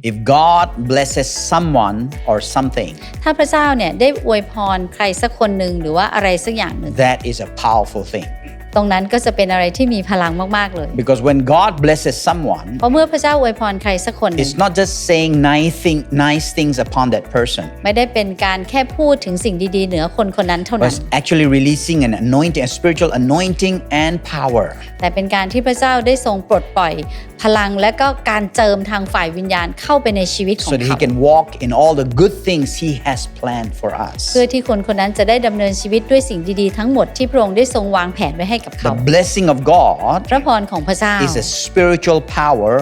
If God blesses someone or something, ถ้าพระเจ้าเนี่ยได้อวยพรใครสักคนหนึ่งหรือว่าอะไรสักอย่างหนึ่ง that is a powerful thing. ตรงนั้นก็จะเป็นอะไรที่มีพลังมากๆเลย Because when God blesses someone, เพราะเมื่อพระเจ้าอวยพรใครสักคนหนึ่ง it's not just saying nice, thing, nice things upon that person, ไม่ได้เป็นการแค่พูดถึงสิ่งดีๆ เหนือคนคนนั้นเท่า but นั้น it's actually releasing an anointing, a spiritual anointing and power แต่เป็นการที่พระเจ้าได้ทรงปลดปล่อยพลังและก็การเจิมทางฝ่ายวิญญาณเข้าไปในชีวิตของ so that He เขา can walk in all the good things He has planned for us. เพื่อที่คนคนนั้นจะได้ดำเนินชีวิตด้วยสิ่งดีๆ ทั้งหมดที่พระองค์ได้ทรงวางแผนไว้ให้กับเขา The blessing of God พระพรของพระเจ้า is a spiritual power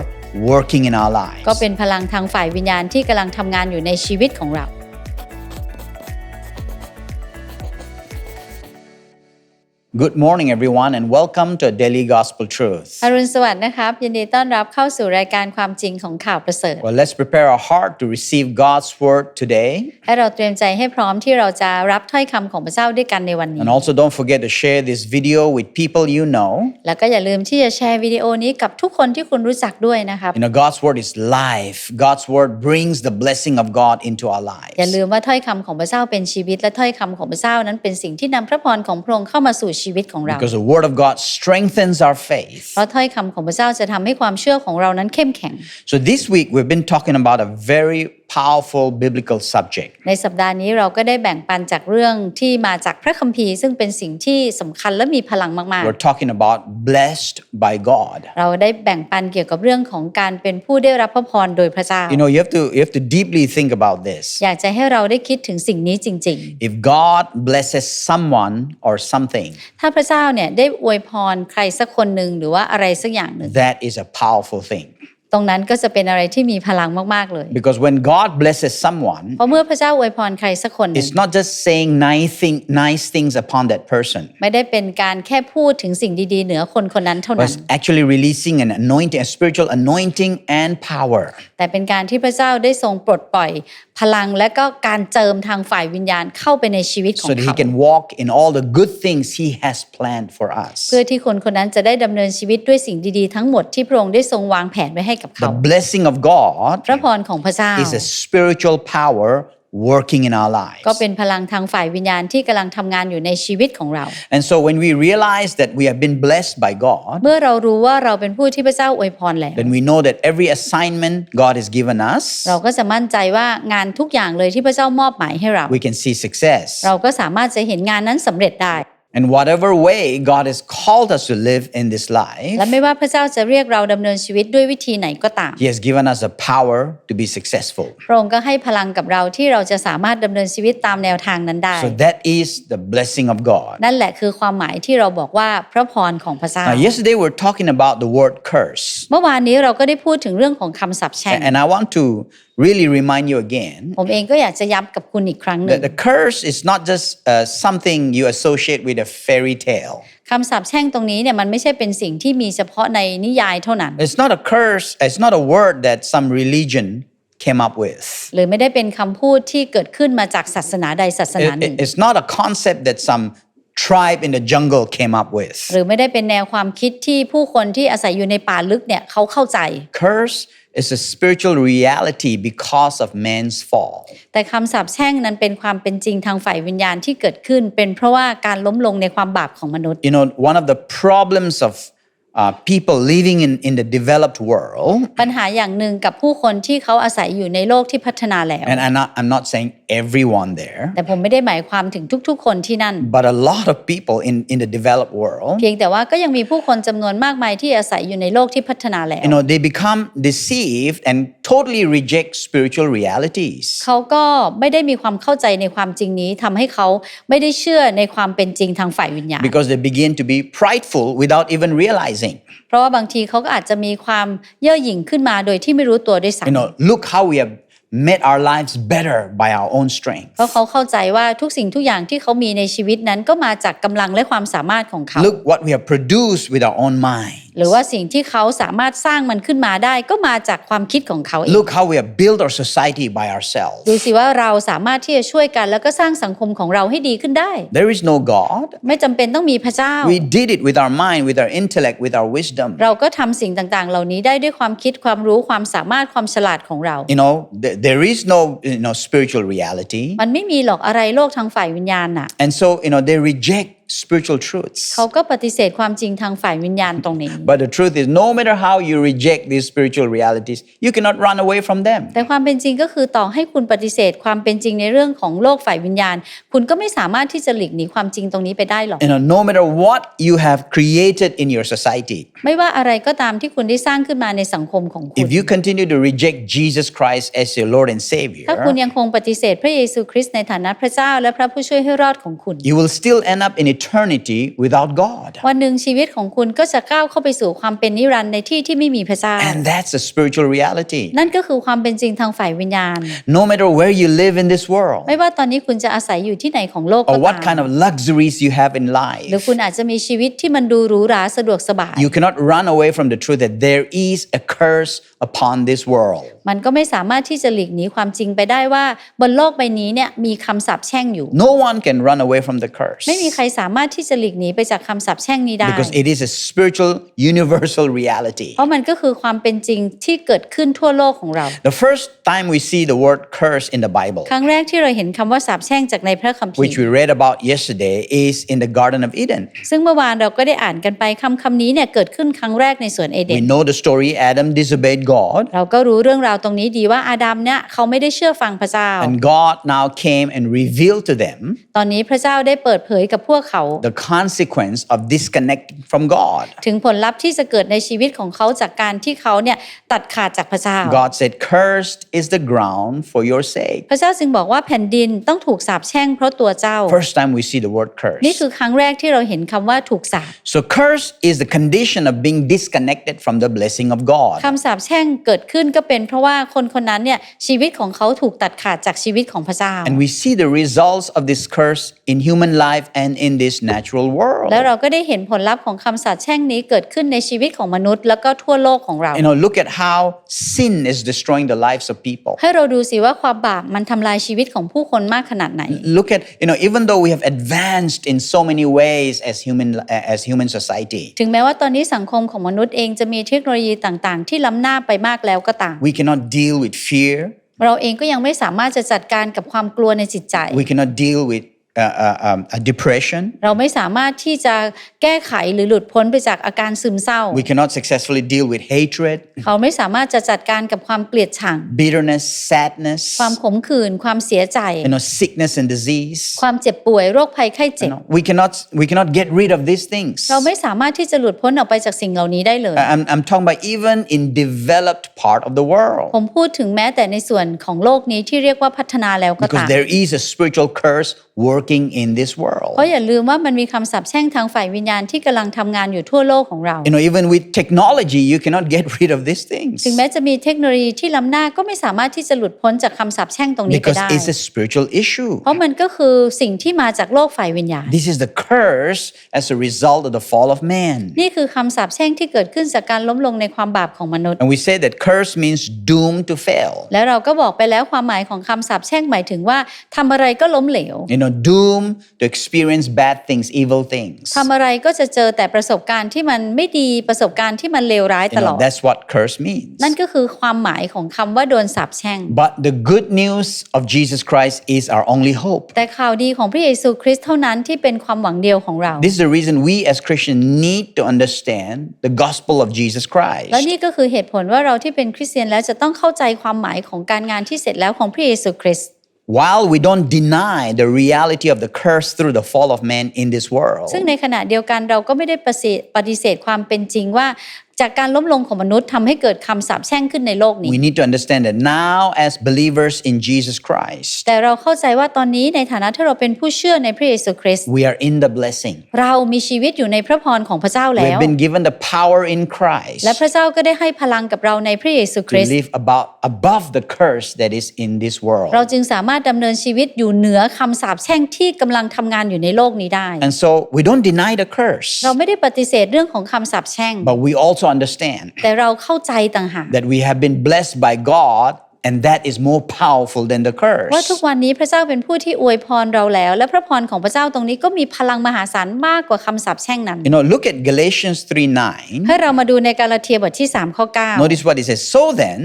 working in our ก็ lives. เป็นพลังทางฝ่ายวิญญาณที่กำลังทำงานอยู่ในชีวิตของเรา Good morning, everyone, and welcome to Daily Gospel Truth. อรุณสวัสดิ์นะครับ ยินดีต้อนรับเข้าสู่รายการความจริงของข่าวประเสริฐ Well, let's prepare our heart to receive God's word today. ให้เราเตรียมใจให้พร้อมที่เราจะรับถ้อยคำของพระเจ้าด้วยกันในวันนี้ And also, don't forget to share this video with people you know. แล้วก็อย่าลืมที่จะแชร์วิดีโอนี้กับทุกคนที่คุณรู้จักด้วยนะครับ You know, God's word is life. God's word brings the blessing of God into our อย่า lives. ลืมว่าถ้อยคำของพระเจ้าเป็นชีวิตและถ้อยคำของพระเจ้านั้นเป็นสิ่งที่นำพระพรของพระองค์เข้ามาสู่ชี วิตของเรา Because the word of God strengthens our faith. เพราะถ้อยคำของพระเจ้าจะทำให้ความเชื่อของเรานั้นเข้มแข็ง So, this week we've been talking about a very powerful biblical subject. ในสัปดาห์นี้เราก็ได้แบ่งปันจากเรื่องที่มาจากพระคัมภีร์ ซึ่งเป็นสิ่งที่สำคัญและมีพลังมาก We're talking about blessed by God. ๆเราได้แบ่งปันเกี่ยวกับเรื่องของการเป็นผู้ได้รับพระพรโดยพระเจ้า You know, you have to you have to deeply think about this. อยากจะให้เราได้คิดถึงสิ่งนี้จริง If God blesses someone or something, ๆถ้าพระเจ้าเนี่ยได้อวยพรใครสักคนหนึ่งหรือว่าอะไรสักอย่างหนึ่ง that is a powerful thing. ตรงนั้นก็จะเป็นอะไรที่มีพลังมากๆเลย Because when God blesses someone, เพราะเมื่อพระเจ้าอวยพรใครสักคนหนึ่ง it's not just saying nice, thing, nice things upon that person, ไม่ได้เป็นการแค่พูดถึงสิ่งดีๆ เหนือคนคนนั้นเท่า but นั้น it's actually releasing an anointing, a spiritual anointing and power แต่เป็นการที่พระเจ้าได้ทรงปลดปล่อยพลังและก็การเจิมทางฝ่ายวิญญาณเข้าไปในชีวิตของ so that He เขา can walk in all the good things He has planned for us. เพื่อที่คนคนนั้นจะได้ดำเนินชีวิตด้วยสิ่งดีๆ ทั้งหมดที่พระองค์ได้ทรงวางแผนไว้ให้กับเขา The blessing of God พระพรของพระเจ้า is a spiritual power working in our ก็ lives. เป็นพลังทางฝ่ายวิญญาณที่กำลังทำงานอยู่ในชีวิตของเรา And so when we realize that we have been blessed by God, เมื่อเรารู้ว่าเราเป็นผู้ที่พระเจ้าอวยพรแล้ว then we know that every assignment God has given us, เราก็จะมั่นใจว่างานทุกอย่างเลยที่พระเจ้ามอบหมายให้เรา we can see success. เราก็สามารถจะเห็นงานนั้นสำเร็จได้ And whatever way God has called us to live in this life, และไม่ว่าพระเจ้าจะเรียกเราดำเนินชีวิตด้วยวิธีไหนก็ตาม He has given us the power to be successful. พระองค์ก็ให้พลังกับเราที่เราจะสามารถดำเนินชีวิตตามแนวทางนั้นได้ So that is the blessing of God. นั่นแหละคือความหมายที่เราบอกว่าพระพรของพระเจ้า Now, yesterday we were talking about the word curse. เมื่อวานนี้เราก็ได้พูดถึงเรื่องของคำสาปแช่ง And I want to really remind you again ผมเองก็อยากจะย้ำกับคุณอีกครั้งหนึ่ง that the curse is not just uh, something you associate with a fairy tale. คำสาปแช่งตรงนี้เนี่ยมันไม่ใช่เป็นสิ่งที่มีเฉพาะในนิยายเท่านั้น It's not a curse, it's not a word that some religion came up with. หรือไม่ได้เป็นคำพูดที่เกิดขึ้นมาจากศาสนาใดศาสนา It- หนึ่ง it- it's not a concept that some tribe in the jungle came up with. หรือไม่ได้เป็นแนวความคิดที่ผู้คนที่อาศัยอยู่ในป่าลึกเนี่ยเขาเข้าใจ Curse is a spiritual reality because of man's fall. แต่คำสาปแช่งนั้นเป็นความเป็นจริงทางฝ่ายวิญญาณที่เกิดขึ้น เป็นเพราะว่าการล้มลงในความบาปของมนุษย์ You know, one of the problems of uh, people living in, in the developed world, ปัญหาอย่างหนึ่งกับผู้คนที่เขาอาศัยอยู่ในโลกที่พัฒนาแล้ว and I'm not, I'm not saying everyone there, แต่ผมไม่ได้หมายความถึงทุก ๆ คนที่นั่น but a lot of people in, in the developed world, เพียงแต่ว่าก็ยังมีผู้คนจำนวนมากมายที่อาศัยอยู่ในโลกที่พัฒนาแล้ว you know, they become deceived and totally reject spiritual realities. เขาก็ไม่ได้มีความเข้าใจในความจริงนี้ทำให้เขาไม่ได้เชื่อในความเป็นจริงทางฝ่ายวิญญาณ Because they begin to be prideful without even realizing. เพราะว่าบางทีเขาก็อาจจะมีความเย่อหยิ่งขึ้นมาโดยที่ไม่รู้ตัวด้วย You ซ้ำ know, look how we have made our lives better by our own strength. เพราะเขาเข้าใจว่าทุกสิ่งทุกอย่างที่เขามีในชีวิตนั้นก็มาจากกำลังและความสามารถของเขา Look what we have produced with our own mind. หรือว่าสิ่งที่เขาสามารถสร้างมันขึ้นมาได้ก็มาจากความคิดของเขาเอง Look how we have built our society by ourselves. ดูสิว่าเราสามารถที่จะช่วยกันแล้วก็สร้างสังคมของเราให้ดีขึ้นได้ There is no God. ไม่จำเป็นต้องมีพระเจ้า We did it with our mind, with our intellect, with our wisdom. เราก็ทำสิ่งต่างๆ เหล่านี้ได้ด้วยความคิดความรู้ความสามารถความฉลาดของเรา You know, th- there is no you know spiritual reality. มันไม่มีหรอกอะไรโลกทางฝ่ายวิญญาณน่ะ And so, you know, they reject spiritual truths. เขาก็ปฏิเสธความจริงทางฝ่ายวิญญาณตรงนี้ But the truth is, no matter how you reject these spiritual realities, you cannot run away from them. แต่ความเป็นจริงก็คือต่อให้คุณปฏิเสธ ความเป็นจริงในเรื่องของโลกฝ่ายวิญญาณ คุณก็ไม่สามารถที่จะหลีกหนีความจริงตรงนี้ไปได้หรอก You know, no matter what you have created in your society, ไม่ว่าอะไรก็ตามที่คุณได้สร้างขึ้นมาในสังคมของคุณ if you continue to reject Jesus Christ as your Lord and ถ้าคุณ Savior, ยังคงปฏิเสธพระเยซูคริสต์ในฐานะพระเจ้า และพระผู้ช่วยให้รอดของคุณ you will still end up in eternity without God. วันหนึ่งชีวิตของคุณก็จะก้าวเข้าไปสู่ความเป็นนิรันดร์ในที่ที่ไม่มีพระเจ้า And that's a spiritual reality. นั่นก็คือความเป็นจริงทางฝ่ายวิญญาณ No matter where you live in this world ไม่ว่าตอนนี้คุณจะอาศัยอยู่ที่ไหนของโลกก็ or what ตาม kind of luxuries you have in หรือ life, คุณอาจจะมีชีวิตที่มันดูหรูหราสะดวกสบาย you cannot run away from the truth that there is a curse upon this world. มันก็ไม่สามารถที่จะหลีกหนีความจริงไปได้ว่าบนโลกใบนี้เนี่ยมีคำสาปแช่งอยู่ No one can run away from the curse ไม่มีใครสามารถที่จะหลีกหนีไปจากคำสาปแช่งนี้ได้ because it is a spiritual, universal reality. เพราะมันก็คือความเป็นจริงที่เกิดขึ้นทั่วโลกของเรา The first time we see the word curse in the Bible, ครั้งแรกที่เราเห็นคำว่าสาปแช่งจากในพระคัมภี which ร์ we read about yesterday, is in the Garden of Eden. ซึ่งเมื่อวานเราก็ได้อ่านกันไปคำคำนี้เนี่ยเกิดขึ้นครั้งแรกในสวนเอเด We น know the story Adam disobeyed God, เราก็รู้เรื่องราวตรงนี้ดีว่าอาดัมเนี่ยเขาไม่ได้เชื่อฟังพระเจ้า and God now came and revealed to them ตอนนี้พระเจ้าได้เปิดเผยกับพวกเขthe consequence of disconnecting from God. ถึงผลลัพธ์ที่จะเกิดในชีวิตของเขาจากการที่เขาเนี่ยตัดขาดจากพระเจ้า God said, Cursed is the ground for your sake. พระเจ้าจึงบอกว่าแผ่นดินต้องถูกสาปแช่งเพราะตัวเจ้า First time we see the word นี่ curse. คือครั้งแรกที่เราเห็นคำว่าถูกสาป So, curse is the condition of being disconnected from the blessing of God. คำสาปแช่งเกิดขึ้นก็เป็นเพราะว่าคนคนนั้นเนี่ยชีวิตของเขาถูกตัดขาดจากชีวิตของพระเจ้า And we see the results of this curse in human life and in this natural world. แล้วเราก็ได้เห็นผลลัพธ์ของคำสาปแช่งนี้เกิดขึ้นในชีวิตของมนุษย์ แล้วก็ทั่วโลกของเรา You know, look at how sin is destroying the lives of people. ให้เราดูสิว่าความบาปมันทำลายชีวิตของผู้คนมากขนาดไหน Look at, you know, even though we have advanced in so many ways as human as human society, ถึงแม้ว่าตอนนี้สังคมของมนุษย์เองจะมีเทคโนโลยีต่างๆ ที่ล้ำหน้าไปมากแล้วก็ตาม we cannot deal with fear. เราเองก็ยังไม่สามารถจะจัดการกับความกลัวในจิตใจ We cannot deal with uh, uh, um, uh, depression. เราไม่สามารถที่จะแก้ไขหรือหลุดพ้นไปจากอาการซึมเศร้า We cannot successfully deal with hatred, เขาไม่สามารถจะจัดการกับความเกลียดชัง bitterness, sadness, ความขมขื่นความเสียใจ you know, sickness and disease. ความเจ็บป่วยโรคภัยไข้เจ็ You บ know, we cannot we cannot get rid of these things. เราไม่สามารถที่จะหลุดพ้นออกไปจากสิ่งเหล่านี้ได้เลย I'm, I'm talking about even in developed part of the world ผมพูดถึงแม้แต่ในส่วนของโลกนี้ที่เรียกว่าพัฒนาแล้วก็ because ตาม there is a spiritual curse working in this world. เพราะอย่าลืมว่ามันมีคำสาปแช่งทางฝ่ายวิญญาณที่กำลังทำงานอยู่ทั่วโลกของเรา You know, even with technology, you cannot get rid of these things ถึงแม้จะมีเทคโนโลยีที่ล้ำหน้าก็ไม่สามารถที่จะหลุดพ้นจากคำสาปแช่งตรงนี้ไป because ได้ it's a spiritual issue. เพราะมันก็คือสิ่งที่มาจากโลกฝ่ายวิญญาณ This is the curse as a result of the fall of man. นี่คือคำสาปแช่งที่เกิดขึ้นจากการล้มลงในความบาปของมนุษย์ And we say that curse means doomed to fail. แล้วเราก็บอกไปแล้วความหมายของคำสาปแช่งหมายถึงว่าทำอะไรก็ล้มเหลว You know, doomed to experience bad things, evil things. ทำอะไรก็จะเจอแต่ประสบการณ์ที่มันไม่ดีประสบการณ์ที่มันเลวร้าย You ตลอ know, ด that's what curse means. นั่นก็คือความหมายของคำว่าโดนสาปแช่ง But the good news of Jesus Christ is our only hope. แต่ข่าวดีของพระเยซูคริสต์เท่านั้นที่เป็นความหวังเดียวของเรา This is the reason we as Christians need to understand the gospel of Jesus Christ. แล้วนี่ก็คือเหตุผลว่าเราที่เป็นคริสเตียนแล้วจะต้องเข้าใจความหมายของการงานที่เสร็จแล้วของพระเยซูคริสต์ While we don't deny the reality of the curse through the fall of man in this world, ซึ่งในขณะเดียวกันเราก็ไม่ได้ปฏิเสธปฏิเสธความเป็นจริงว่า จากการล้มลงของมนุษย์ทำให้เกิดคำสาปแช่งขึ้นในโลกนี้ We need to understand that now, as believers in Jesus Christ, แต่เราเข้าใจว่าตอนนี้ในฐานะที่เราเป็นผู้เชื่อในพระเยซูคริสต์ we are in the blessing. เรามีชีวิตอยู่ในพระพรของพระเจ้า We แล้ have ว been given the power in Christ และพระเจ้าก็ได้ให้พลังกับเราในพระเยซูค to ริสต์ live about above the curse that is in this world. เราจึงสามารถดำเนินชีวิตอยู่เหนือคำสาปแช่งที่กำลังทำงานอยู่ในโลกนี้ได้ And so we don't deny the curse, เราไม่ได้ปฏิเสธเรื่องของคำสาปแช่ง but we also understand แต่เราเข้าใจต่างหาก that we have been blessed by God, and that is more powerful than the ว่าทุก curse. วันนี้พระเจ้าเป็นผู้ที่อวยพรเราแล้ว และพระพรของพระเจ้าตรงนี้ก็มีพลังมหาศาลมากกว่าคำสาปแช่งนั้น You know, look at Galatians 3 9. ให้เรามาดูในกาลาเทียบทที่3ข้อ9 Notice what it says. So then,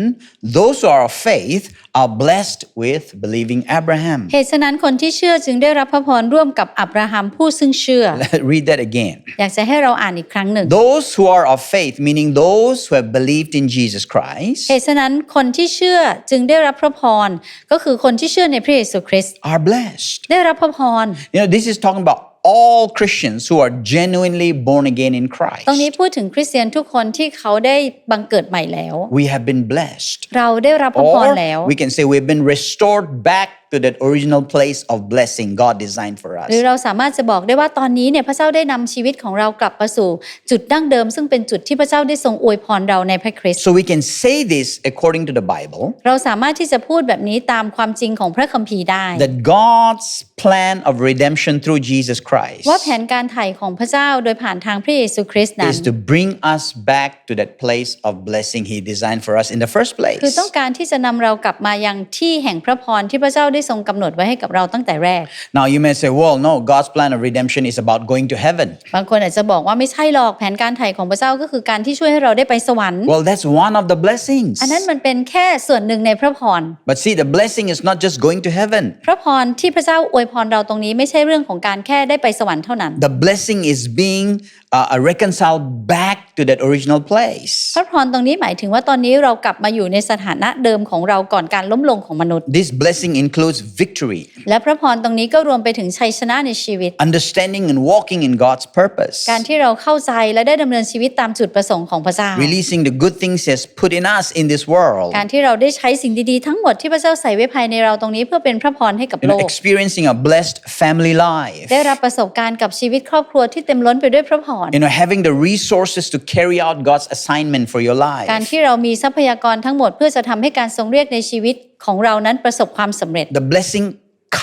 those who are of faith are blessed with believing Abraham. เหตุฉะนั้นคนที่เชื่อจึงได้รับพระพรร่วมกับอับราฮัมผู้ซึ่งเชื่อ Read that again. อยากจะให้เราอ่านอีกครั้งหนึ่ง Those who are of faith, meaning those who have believed in Jesus Christ, เหตุฉะนั้นคนที่เชื่อจึงได้รับพระพร ก็คือคนที่เชื่อในพระเยซูคริสต์ are blessed. ได้รับพระพร You know, this is talking about all Christians who are genuinely born again in Christ. ตรงนี้พูดถึงคริสเตียนทุกคนที่เขาได้บังเกิดใหม่แล้ว We have been blessed. เราได้รับพระพร Or แล้ว we can say we've been restored back to that original place of blessing God designed for us. หรือเราสามารถจะบอกได้ว่าตอนนี้เนี่ยพระเจ้าได้นำชีวิตของเรากลับมาสู่ จุดดั้งเดิม ซึ่งเป็นจุดที่พระเจ้าได้ทรงอวยพรเราในพระคริสต์ So we can say this according to the Bible เราสามารถที่จะพูดแบบนี้ตามความจริงของพระคัมภีร์ได้ that God's plan of redemption through Jesus Christ ว่าแผนการไถ่ของพระเจ้าโดยผ่านทางพระเยซูคริสต์นั้น is to bring us back to that place of blessing He designed for us in the first place. คือต้องการที่จะนำเรากลับมายังที่แห่งพระพรที่พระเจ้าได้ ทรงกำหนดไว้ให้กับเราตั้งแต่แรก Now you may say, well, no, God's plan of redemption is about going to heaven. บางคนอาจจะบอกว่าไม่ใช่หรอกแผนการไถ่ของพระเจ้าก็คือการที่ช่วยให้เราได้ไปสวรรค์ Well, that's one of the blessings. อันนั้นมันเป็นแค่ส่วนหนึ่งในพระพร But see, the blessing is not just going to heaven. พระพรที่พระเจ้าอวยพรเราตรงนี้ไม่ใช่เรื่องของการแค่ได้ไปสวรรค์เท่านั้น The blessing is being uh, reconciled back to that original place. พระพรตรงนี้หมายถึงว่าตอนนี้เรากลับมาอยู่ในสถานะเดิมของเราก่อนการล้มลงของมนุษย์ This blessing includes victory, และพระพรตรงนี้ก็รวมไปถึงชัยชนะในชีวิต understanding and walking in God's purpose, การที่เราเข้าใจและได้ดำเนินชีวิตตามจุดประสงค์ของพระเจ้า releasing the good things He has put in us in this world, การที่เราได้ใช้สิ่งดีๆทั้งหมดที่พระเจ้าใส่ไว้ภายในเราตรงนี้เพื่อเป็นพระพรให้กับ you โล know, ก experiencing a blessed family life, ได้รับประสบการณ์กับชีวิตครอบครัวที่เต็มล้นไปด้วยพระพร you know, having the resources to carry out God's assignment for your การ life. ที่เรามีทรัพยากรทั้งหมดเพื่อจะทำให้การทรงเรียกในชีวิต ของเรานั้นประสบความสำเร็จ The blessing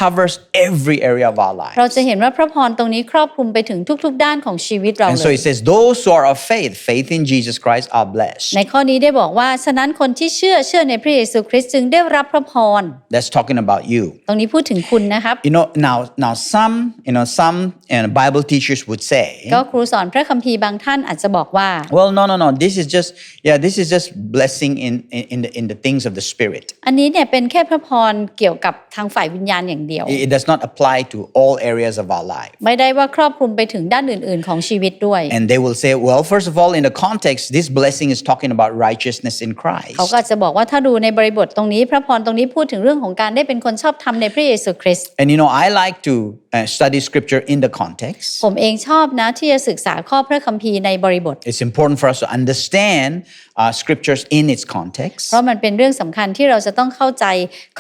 covers every area of our life. เราจะเห็นว่าพระพรตรงนี้ครอบคลุมไปถึงทุก ๆ ด้านของชีวิตเรา And เล so ย it says, those who are of faith, faith in Jesus Christ, are blessed. ในข้อนี้ได้บอกว่า ฉะนั้นคนที่เชื่อเชื่อในพระเยซูคริสต์จึงได้รับพระพร That's talking about you. ตรงนี้พูดถึงคุณนะครับ You know, now, now some, you know, some you know, Bible teachers would say, ก็ครูสอนพระคัมภีร์บางท่านอาจจะบอกว่า well, no, no, no, this is just, yeah, this is just blessing in, in, in the, in the things of the Spirit. อันนี้เนี่ยเป็นแค่พระพรเกี่ยวกับทางฝ่ายวิญญาณอย่าง เดียว It, it does not apply to all areas of our life. ไม่ได้ว่าครอบคลุมไปถึงด้านอื่น ๆ ของชีวิตด้วย And they will say, well, first of all, in the context, this blessing is talking about righteousness in เขา Christ. ก็จะบอกว่าถ้าดูในบริบทตรงนี้ พระพรตรงนี้พูดถึงเรื่องของการได้เป็นคนชอบธรรมในพระเยซูคริสต์ And you know, I like to uh, study scripture in the context. ผมเองชอบนะที่จะศึกษาข้อพระคัมภีร์ในบริบท It's important for us to understand uh, scriptures in its context. เพราะมันเป็นเรื่องสำคัญที่เราจะต้องเข้าใจ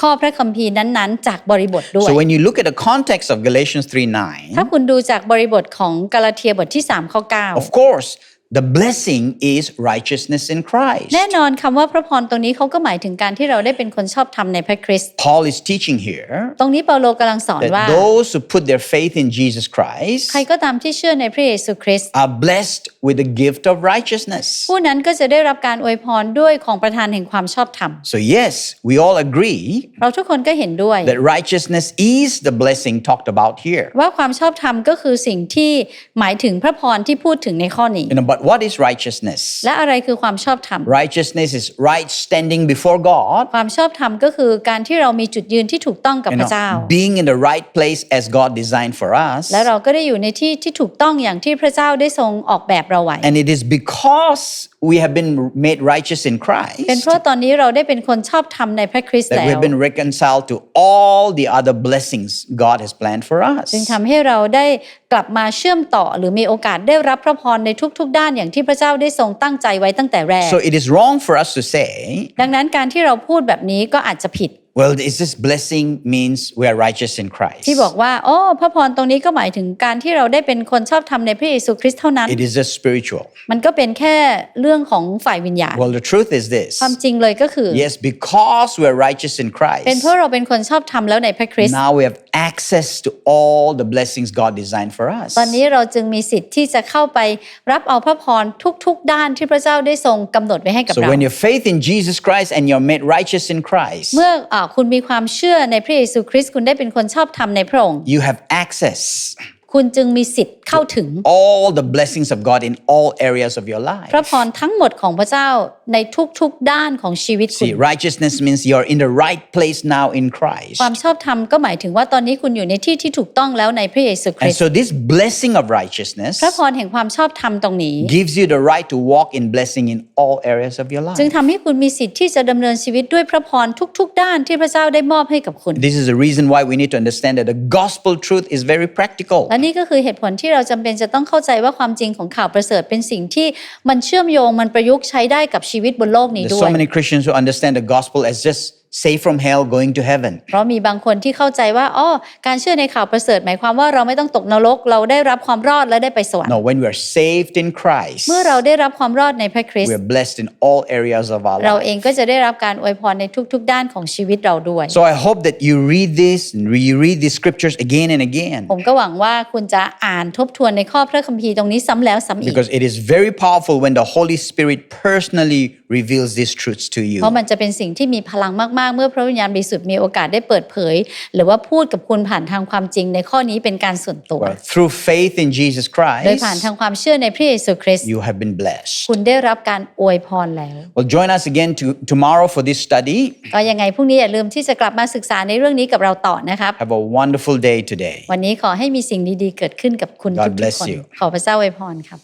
ข้อพระคัมภีร์นั้นๆ จากบริบทด้วย So when you look at the context of Galatians 3 ถ้า 9, คุณดูจากบริบทของกาลาเทียบทที่ 3 ข้อ of course, the blessing is righteousness in 9 Christ. แน่นอนคำว่าพระพรตรงนี้เขาก็หมายถึงการที่เราได้เป็นคนชอบธรรมในพระคริสต์ Paul is teaching here ตรงนี้เปาโลกำลังสอนว่า that those who put their faith in Jesus Christ ใครก็ตามที่เชื่อในพระเยซูคริสต์ are blessed with the gift of righteousness. ผู้นั้นก็จะได้รับการอวยพรด้วยของประทานแห่งความชอบธรรม So, yes, we all agree เราทุกคนก็เห็นด้วย that righteousness is the blessing talked about here. ว่าความชอบธรรมก็คือสิ่งที่หมายถึงพระพรที่พูดถึงในข้อนี้ You know, but what is righteousness? และอะไรคือความชอบธรรม Righteousness is right standing before God. ความชอบธรรมก็คือการที่เรามีจุดยืนที่ถูกต้องกับ you พระเจ้า know, being in the right place as God designed for us. และเราก็ได้อยู่ในที่ที่ถูกต้องอย่างที่พระเจ้าได้ทรงออกแบบเราไว้ And it is because we have been made righteous in Christ, เป็นเพราะตอนนี้เราได้เป็นคนชอบธรรมในพระคริสต์ that แล้ we ว have been reconciled to all the other blessings God has planned for us. จึงทำให้เราได้กลับมาเชื่อมต่อ หรือมีโอกาสได้รับพระพรในทุก ๆ ด้านอย่างที่พระเจ้าได้ทรงตั้งใจไว้ตั้งแต่แรก So it is wrong for us to say, ดังนั้นการที่เราพูดแบบนี้ก็อาจจะผิด well, is this blessing means we are righteous in Christ? ที่บอกว่า โอ้พระพรตรงนี้ก็หมายถึงการที่เราได้เป็นคนชอบธรรมในพระเยซูคริสต์เท่านั้น It is just spiritual. มันก็เป็นแค่เรื่องของฝ่ายวิญญาณ Well, the truth is this. ความจริงเลยก็คือ Yes, because we are righteous in เป็น Christ, เพราะเราเป็นคนชอบธรรมแล้วในพระคริสต์ now we have access to all the blessings God designed for us. ตอนนี้เราจึงมีสิทธิ์ที่จะเข้าไปรับเอาพระพรทุก ๆ ด้านที่พระเจ้าได้ทรงกำหนดไว้ให้กับ So เรา when you have faith in Jesus Christ and you're made righteous in Christ, เมื่ออา คุณมีความเชื่อในพระเยซูคริสต์คุณได้เป็นคนชอบธรรมในพระองค์ you have access คุณจึงมีสิทธิ์เข้าถึง all the blessings of God in all areas of your life. พระพรทั้งหมดของพระเจ้าในทุกๆด้านของชีวิตคุณ See, righteousness means you're in the right place now in Christ. ความชอบธรรมก็หมายถึงว่าตอนนี้คุณอยู่ในที่ที่ถูกต้องแล้วในพระเยซูคริ And สต์ so this blessing of righteousness พระพรแห่งความชอบธรรมตรงนี้ gives you the right to walk in blessing in all areas of your จึง life. ทำให้คุณมีสิทธิ์ที่จะดำเนินชีวิตด้วยพระพรทุก ๆ ด้านที่พระเจ้าได้มอบให้กับคุณ This is the reason why we need to understand that the gospel truth is very practical. และนี่ก็คือเหตุผลที่เราจำเป็นจะต้องเข้าใจว่าความจริงของข่าวประเสริฐเป็นสิ่งที่มันเชื่อมโยงมันประยุกต์ใช้ได้กับชีวิตบนโลกนี้ด้ว so ย many Christians who understand the gospel as just saved from hell, going to heaven. เพราะมีบางคนที่เข้าใจว่าอ๋อการเชื่อในข่าวประเสริฐหมายความว่าเราไม่ต้องตกนรก เราได้รับความรอดและได้ไปสวรรค์ No, when we are saved in Christ, เมื่อเราได้รับความรอดในพระคริส we ต์ are blessed in all areas of our เรา life. เองก็จะได้รับการอวยพรในทุกๆ ด้านของชีวิตเราด้วย So I hope that you read this and you read these scriptures again and again ผมก็หวังว่าคุณจะอ่านทบทวนในข้อพระคัมภีร์ตรงนี้ซ้ำแล้วซ้ำอีก because it is very powerful when the Holy Spirit personally reveals these truths to you. เพราะมันจะเป็นสิ่งที่มีพลังมากๆ เมื่อพระวิญญาณบริสุทธิ์มีโอกาสได้เปิดเผย หรือว่าพูดกับคุณผ่านทางความจริงในข้อนี้เป็นการส่วนตัว Well, through faith in Jesus โดยผ่าน Christ, ทางความเชื่อในพระเยซูคริสต์ you have been blessed. คุณได้รับการอวยพรแล้ว Well, join us again to, tomorrow for this study. ก็ยังไงพรุ่งนี้อย่าลืมที่จะกลับมาศึกษาในเรื่องนี้กับเราต่อนะครับ Have a wonderful day today. วันนี้ขอให้มีสิ่งดีๆ เกิดขึ้นกับคุณ God ทุก bless ๆคน you. ขอพระเจ้าอวยพรครับ